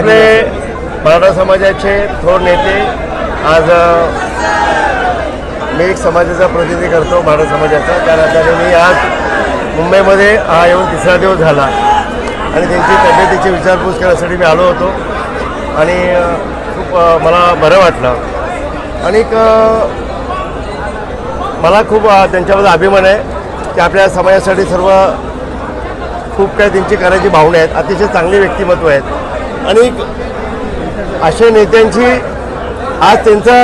आपले मराठा समाजाचे थोर नेते आज मी एक समाजाचा प्रतिनिधी करतो मराठा समाजाचा. त्या नात्याने मी आज मुंबईमध्ये हा येऊन तिसरा दिवस झाला. आणि त्यांची तब्येतीची विचारपूस करण्यासाठी मी आलो होतो. आणि खूप मला बरं वाटलं. आणि मला खूप त्यांच्याबद्दल अभिमान आहे की आपल्या समाजासाठी सर्व खूप काही त्यांची करायची भावना आहेत. अतिशय चांगली व्यक्तिमत्व आहेत. आणि अशा नेत्यांची आज त्यांचा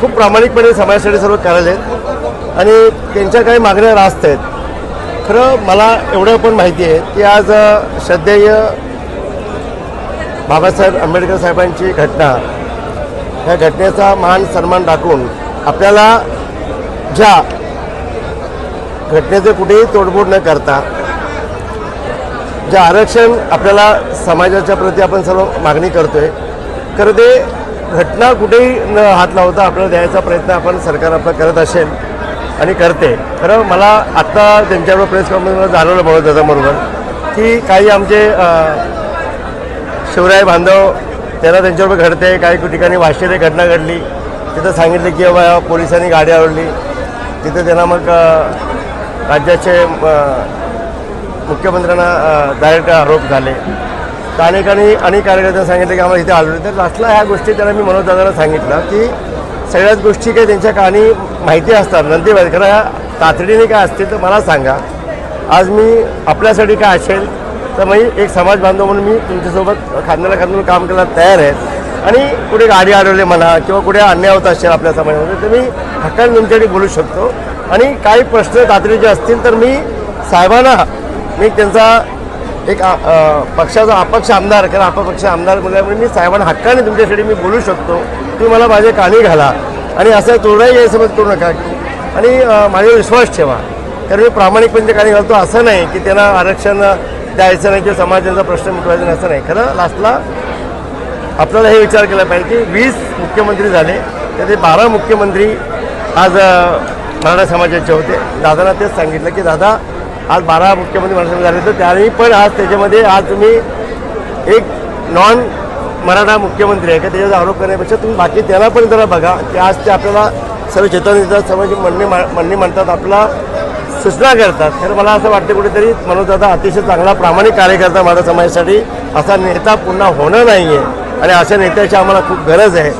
खूप प्रामाणिकपणे समाजासाठी सर्व करायला आहेत. आणि त्यांच्या काही मागण्या रास्त आहेत. खरं मला एवढं पण माहिती आहे की आज श्रद्धेय बाबासाहेब आंबेडकर साहेबांची घटना ह्या घटनेचा मान सन्मान राखून आपल्याला ज्या घटनेचे कुठेही तोडफोड न करता जे आरक्षण आपल्याला समाजाच्या प्रती आपण सर्व मागणी करतोय खरं ते घटना कुठेही न हात लावता आपल्याला द्यायचा प्रयत्न आपण सरकार आपला करत असेल आणि करते. खरं मला आत्ता त्यांच्याबरोबर प्रेस कॉन्फरन्समध्ये जाणवलं बघत दादाबरोबर की काही आमचे शिवराय बांधव त्यांना त्यांच्याबरोबर घडते काही ठिकाणी वाशिरे घटना घडली तिथं सांगितलं की बाबा पोलिसांनी गाडी आवडली तिथं त्यांना मग राज्याचे मुख्यमंत्र्यांना डायरेक्ट आरोप झाले. तर अनेकांनी अनेक कार्यकर्त्यांना सांगितलं की आम्हाला इथे आलो तर लास्टला ह्या गोष्टी त्यांना मी मनोज दादाला सांगितलं की सगळ्याच गोष्टी काही त्यांच्या कहाणी माहिती असतात. नंतर खरं ह्या तातडीने काय असतील तर मला सांगा. आज मी आपल्यासाठी काय असेल तर मी एक समाज बांधव म्हणून मी तुमच्यासोबत खांद्याला खांद्याला काम करायला तयार आहे. आणि कुठे गाडी अडवले म्हणा किंवा कुठे अन्याय होत असेल आपल्या समाजामध्ये तर मी हक्काने तुमच्याकडे बोलू शकतो. आणि काही प्रश्न तातडीचे असतील तर मी साहेबांना मी त्यांचा एक पक्षाचा अपक्ष आमदार कारण अपक्ष आमदार म्हणल्यामुळे मी साहेबांना हक्काने तुमच्यासाठी मी बोलू शकतो. तुम्ही मला माझे कानी घाला. आणि असं तोडाही गैरसमज करू नका. आणि माझ्यावर विश्वास ठेवा. कारण मी प्रामाणिकपणे कानी घालतो. असं नाही की त्यांना आरक्षण द्यायचं नाही किंवा समाजाचा प्रश्न मिटवायचा नाही. असं नाही. खरं लास्टला आपल्याला हे विचार केला पाहिजे की वीस मुख्यमंत्री झाले. त्याचे बारा मुख्यमंत्री आज मराठा समाजाचे होते. दादांना तेच सांगितलं की दादा आज बारा मुख्यमंत्री महाराष्ट्र झाले तर त्यावेळी पण आज त्याच्यामध्ये आज तुम्ही एक नॉन मराठा मुख्यमंत्री आहे का त्याच्यावर आरोप करण्यापेक्षा तुम्ही बाकी त्याला पण जरा बघा की आज ते आपल्याला सर्व चेतन देतात सर्व जे म्हणणे मा- म्हणतात आपला सूचना करतात. तर मला असं वाटतं कुठेतरी मनोज अतिशय चांगला प्रामाणिक कार्यकर्ता मराठा समाजासाठी असा नेता पुन्हा होणं नाही आहे आणि अशा नेत्याची आम्हाला खूप गरज आहे.